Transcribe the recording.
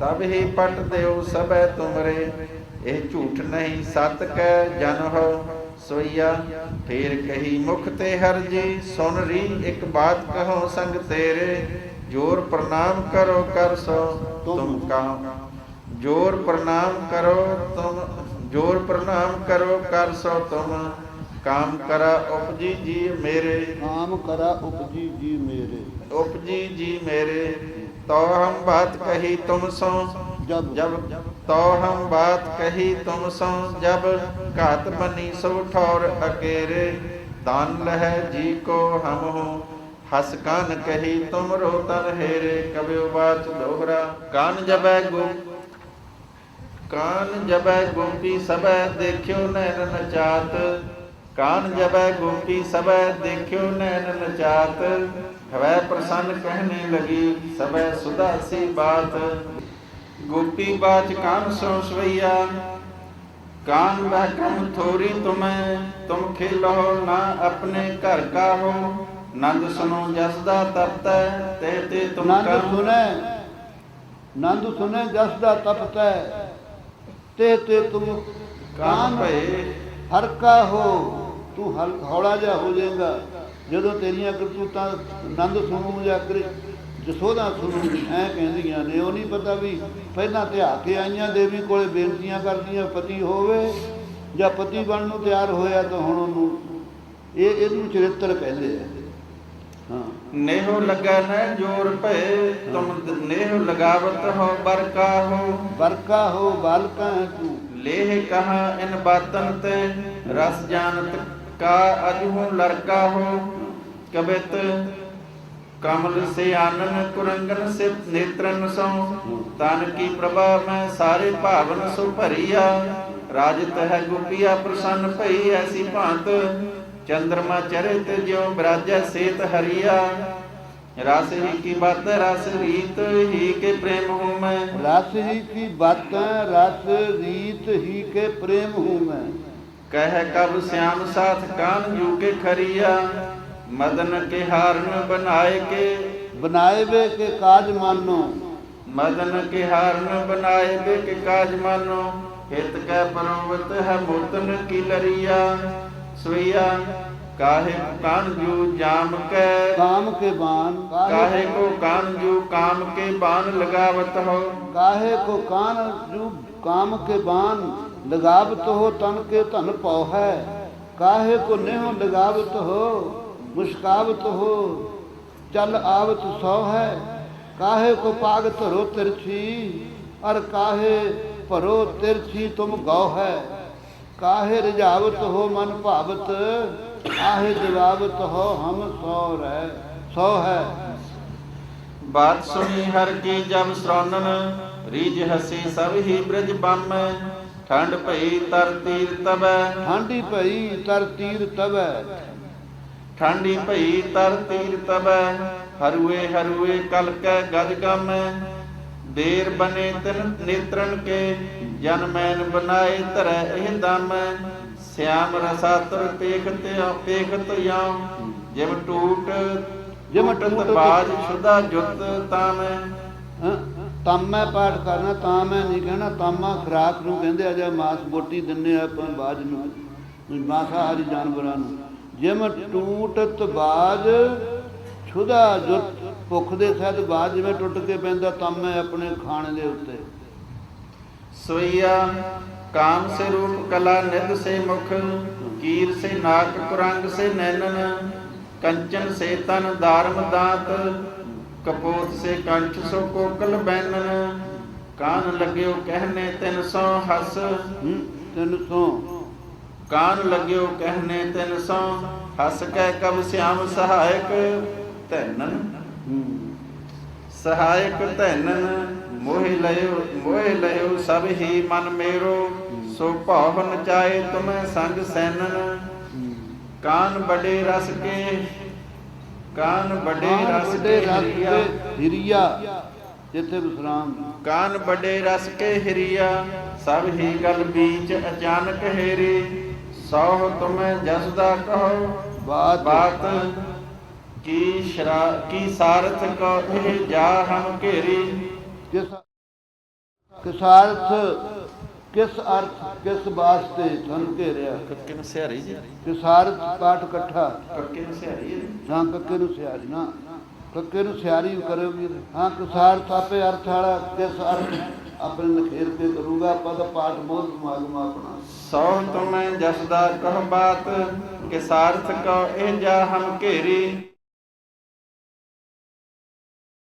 ਤਬ ਹੀ ਪਟ ਦਿਓ ਸਭੈ ਤੁਮਰੇ ਇਹ ਝੂਠ ਨਹੀਂ ਸਤ ਕੈ ਜਨ ਹੋ ਸੋਈਆ ਫੇਰ ਕਹੀ ਮੁਖ ਤੇ ਹਰ ਜੀ ਸੁਨ ਰੀ ਇੱਕ ਬਾਤ ਕਹੋ ਸੰਗ ਤੇਰੇ ਜੋਰ ਪ੍ਰਣਾਮ ਕਰੋ ਕਰ ਸੋ ਤੁਮ ਕਾਮ ਜੋਰ ਪ੍ਰਣਾਮ ਕਰੋ ਤੁਮ ਜੋਰ ਪ੍ਰਣਾਮ ਕਰੋ ਕਰ ਸੋ ਤੁਮ ਕਾਮ ਕਰਾ ਉਪਜੀ ਜੀ ਮੇਰੇ। ਕਾਮ ਕਰਾ ਉਪਜੀ ਜੀ ਮੇਰੇ। ਉਪਜੀ ਜੀ ਮੇਰੇ। तो हम बात कही तुम सो जब जब तो हम बात कही तुम सो जब घात बनी सो ठौर अकेरे दान लह जी को हम हूँ हस कान कही तुम रो तन हेरे कबियो बाच दोहरा कान जबै गुम कान जबै गुमटी सबे देखियो नैन नचात ਕਾਨ ਜਬੈ ਗੋਪੀ ਸਬੈ ਦੇਖਿਓ ਨੈਣ ਨਚਾਤ। ਹਵੈ ਪ੍ਰਸੰਨ ਕਹਿਣੇ ਲਗੀ ਸਬੈ ਸੁਧਾ ਸੀ ਬਾਤ। ਗੋਪੀ ਬਾਚ ਕਾਨ ਸੋ ਸਵਈਆ ਕਾਨ ਵਹ ਕਮ ਥੋਰੀ ਤੁਮੈ। ਤੁਮ ਖਿਲੋ ਨਾ ਆਪਣੇ ਘਰ ਕਾ ਹੋ ਨੰਦ ਸੁਨੋ ਜਸ ਦਾ ਤਪਤੈ ਤੇ ਤੇ ਤੁਮ ਨੰਦ ਸੁਨੈ ਨੰਦ ਸੁਨੈ ਜਸ ਦਾ ਤਪਤੈ ਤੇ ਤੇ ਤੁਮ ਕਾਨ ਭਏ ਹਲਕਾ ਹੋ ਤੂੰ ਹਲਕਾ ਹੌਲਾ ਜਾ ਹੋ ਜਾਏਗਾ। ਜਦੋਂ ਤੇਰੀਆਂ ਕਰਤੂਤਾਂ ਆਨੰਦ ਸੁਣੂ ਜਾਂ ਕਰੇ ਜਸੋਦਾ ਸੁਣੂ ਐ ਕਹਿੰਦੀਆਂ ਨੇ ਉਹ ਨਹੀਂ ਪਤਾ ਵੀ ਪਹਿਲਾਂ ਧਿਆ ਕੇ ਆਈਆਂ ਦੇਵੀ ਕੋਲੇ ਬੇਨਤੀਆਂ ਕਰਦੀਆਂ ਪਤੀ ਹੋਵੇ ਜਾਂ ਪਤੀ ਬਣਨ ਨੂੰ ਤਿਆਰ ਹੋਇਆ ਤਾਂ ਹੁਣ ਉਹਨੂੰ ਇਹ ਇਹਨੂੰ ਚਰਿੱਤਰ ਕਹਿੰਦੇ ਆ। ਨੇਹੋ ਲਗਾ ਹੈ ਜੋਰ ਭਏ ਤੁਮ ਨੇਹੋ ਲਗਾਵਤ ਹੋ ਬਰਕਾ ਹੋ। ਬਰਕਾ ਹੋ ਬਾਲਕਾ ਤੂੰ। ਲੇਹ ਕਹਾ ਇਨ ਬਾਤਨ ਤੇ, ਰਸ ਜਾਣਤ ਕਾ ਅਜੂ ਲਰਕਾ ਹੋ। ਕਬਿਤ ਕਮਲ ਸੇ ਆਨਨ ਕੁਰੰਗਨ ਸੇ ਨੇਤਰਨ ਸੋ ਤਨ ਕੀ ਪ੍ਰਭਾ ਮੈਂ ਸਾਰੇ ਭਾਵਨ ਸੁ ਭਰੀਆ। ਰਾਜਤ ਹੈ ਗੁਪੀਆ ਪ੍ਰਸੰਨ ਭਈ ਐਸੀ ਭਾਂਤ। ਚੰਦਰਮਾ ਚਰਿਤ ਜਿਉ ਬਰਾਜੈ ਸੇਤ ਹਰੀਆ। ਰਸ ਹੀ ਕੀ ਬਤ ਰਸ ਰੀਤ ਹੀ ਕੇ ਪ੍ਰੇਮ ਹੂੰ ਮੈਂ। ਰਸ ਹੀ ਕੀ ਬਤ ਰਸ ਰੀਤ ਹੀ ਕੇ ਪ੍ਰੇਮ ਹੂੰ ਮੈਂ। ਕਹਿ ਕਬ ਸਿਆਮ ਸਾਥ ਕਾਨ ਜੂਗੇ ਖਰੀਆ ਮਦਨ ਕੇ ਹਾਰਨ ਬਨਾਏ ਕੇ। ਬਨਾਏ ਵੇ ਕੇ ਕਾਜ ਮਾਨੋ। ਮਦਨ ਕੇ ਹਾਰਨ ਬਨਾਏ ਵੇ ਕੇ ਕਾਜ ਮਾਨੋ ਹਿਤ ਕੈ ਪਰਵਤ ਹੈ ਮੂਤਨ ਕੀ ਲਰੀਆ। ਸੁਈਆ ਕਾਹੇ ਕਾਨ ਜੂ ਜਾਮ ਕੈ? ਕਾਮ ਕੇ ਬਾਨ ਕਾਹੇ ਕੋ ਕਾਨ ਜੂ ਕਾਮ ਕੇ ਬਾਨ ਲਗਾਵਤ ਹੋ? ਕਾਹੇ ਕੋ ਕਾਨ ਜੂ ਕਾਮ ਕੇ ਬਾਨ ਲਗਾਵਤ ਹੋ ਤਨ ਕੇ ਧਨ ਪਾਉ ਹੈ? ਕਾਹੇ ਕੋ ਨਹਿ ਲਗਾਵਤ ਹੋ ਮੁਸਕਾਵਤ ਹੋ? ਚਲ ਆਵਤ ਸੋ ਹੈ। ਕਾਹੇ ਕੋ ਪਾਗ ਧਰੋ ਤਿਰਛੀ ਅਰ ਕਾਹੇ ਭਰੋ ਤਿਰਛੀ ਤੁਮ ਗਉ ਹੈ? ਕਾਹੇ ਰਜਾਵਤ ਹੋ ਮਨ ਭਾਵਤ ਆਹੇ ਜਵਾਬਤ ਹੋ ਹਮ ਸੋ ਰਹਿ ਸੋ ਹੈ। ਬਾਤ ਸੁਣੀ ਹਰ ਕੀ ਜਬ ਸ੍ਰੋਣਨ ਰੀਜ ਹਸੀ ਸਭ ਹੀ ਬ੍ਰਜ ਬੰਮ। ਠੰਡ ਭਈ ਤਰ ਤੀਰ ਤਬੈ ਠੰਡੀ ਭਈ ਤਰ ਤੀਰ ਤਬੈ ਠੰਡੀ ਭਈ ਤਰ ਤੀਰ ਤਬੈ ਹਰੂਏ ਹਰੂਏ ਕਲ ਕੈ ਗਜ ਗਮ। ਦੇਰ ਬਨੇ ਤਿਨ ਨੇਤਰਨ ਕੇ ਜਨ ਮੈਨ ਬਨਾਏ ਧਰੈ ਇਹ ਦਮ। ਸਿਆਮ ਰਸਾ ਤੁਰ ਪੇਖਤ ਪੇਖਤ ਯਾਮ ਜਿਵ ਟੂਟ ਜਿਮ ਟੂਟਤ ਟੂਟਤ ਬਾਜ ਸੁਦਾ ਜੁਤ ਤਾਮੈ ਹਾਂ, ਤਾਮੈ ਪਾਠ ਕਰਨਾ ਤਾਮੈ ਨਹੀਂ ਕਹਿਣਾ ਤਾਮਾ ਖਰਾਕ ਨੂੰ ਕਹਿੰਦੇ ਆ ਜਾਂ ਮਾਸ ਬੋਟੀ ਦਿੰਨੇ ਆ ਆਪਾਂ ਬਾਜ ਨੂੰ ਮਾਸਾਹਾਰੀ ਜਾਨਵਰਾਂ ਨੂੰ ਜਿਮ ਟੂਟਤ ਬਾਜ ਛੁਦਾ ਜੁਤ ਭੁੱਖ ਦੇ ਸਹਿਤ ਬਾਜ ਜਿਵੇਂ ਟੁੱਟ ਕੇ ਪੈਂਦਾ ਤਾਮੈ ਆਪਣੇ ਖਾਣੇ ਦੇ ਉੱਤੇ सोइया काम से रूप कला निध से मुख कीर से नाक कुरंग से नैनन कंचन से तन दारम दांत कपोत से कंठ सो कोकल बैनन कान लग्यो कहने तिन सौ हस तिन सौ कान लग्यो कहने तिन सौ हस कह कब श्याम सहायक तैनन सहायक तैनन ਮੋਹਿ ਲਇਓ ਮੋਹਿ ਲਇਓ ਸਭ ਹੀ ਮਨ ਮੇਰੋ ਸੋ ਭਾਵ ਨਚਾਏ ਤੁਮੈ ਸੰਗ ਸੈਨਨ। ਕਾਨ ਬੜੇ ਰਸ ਕੇ ਕਾਨ ਬੜੇ ਰਸ ਕੇ ਰਸ ਹਿਰੀਆ। ਜਿੱਥੇ ਵਿਸਰਾਮ। ਕਾਨ ਬੜੇ ਰਸ ਕੇ ਹਿਰੀਆ ਸਭ ਹੀ ਗਲ ਬੀਚ ਅਚਾਨਕ ਹੇਰੀ। ਸੌ ਤੁਮੈ ਜਸ ਦਾ ਕਹੋ ਬਾਤ। ਬਾਤ। ਕੀ ਸ਼ਰਾ ਕੀ ਸਾਰਥ ਕੋ ਇਹ ਜਾ ਹਮ ਘੇਰੀ। ਜਿਸ ਕਿਸਾਰਥ ਕਿਸ ਅਰਥ ਕਿਸ ਵਾਸਤੇ ਤੁਹਾਨੂੰ ਘੇਰਿਆ? ਕੱਕੇ ਨੂੰ ਸਿਹਾਰੀ ਜੀ। ਕਿਸਾਰਥ ਪਾਠ ਇਕੱਠਾ? ਕੱਕੇ ਨੂੰ ਸਿਹਾਰੀ ਹੈ। ਕੱਕੇ ਨੂੰ ਸਿਆਰੀ ਨਾ। ਕੱਕੇ ਨੂੰ ਸਿਆਰੀ ਕਰਿਓ ਵੀਰ। ਹਾਂ ਕਿਸਾਰਥ ਆਪੇ ਅਰਥ ਵਾਲਾ ਕਿਸ ਅਰਥ ਆਪਣੇ ਨਖੇਰ ਕੇ ਕਰੂਗਾ ਪਦ ਪਾਠ ਮੋਹ ਸਮਾਗਮ ਆਪਣਾ। ਸੋ ਤੁਮੈ ਜਸਦਾ ਕਹ ਬਾਤ ਕਿ ਸਾਰਥ ਕੋ ਇਹ ਜਾ ਹਮ ਘੇਰੀ।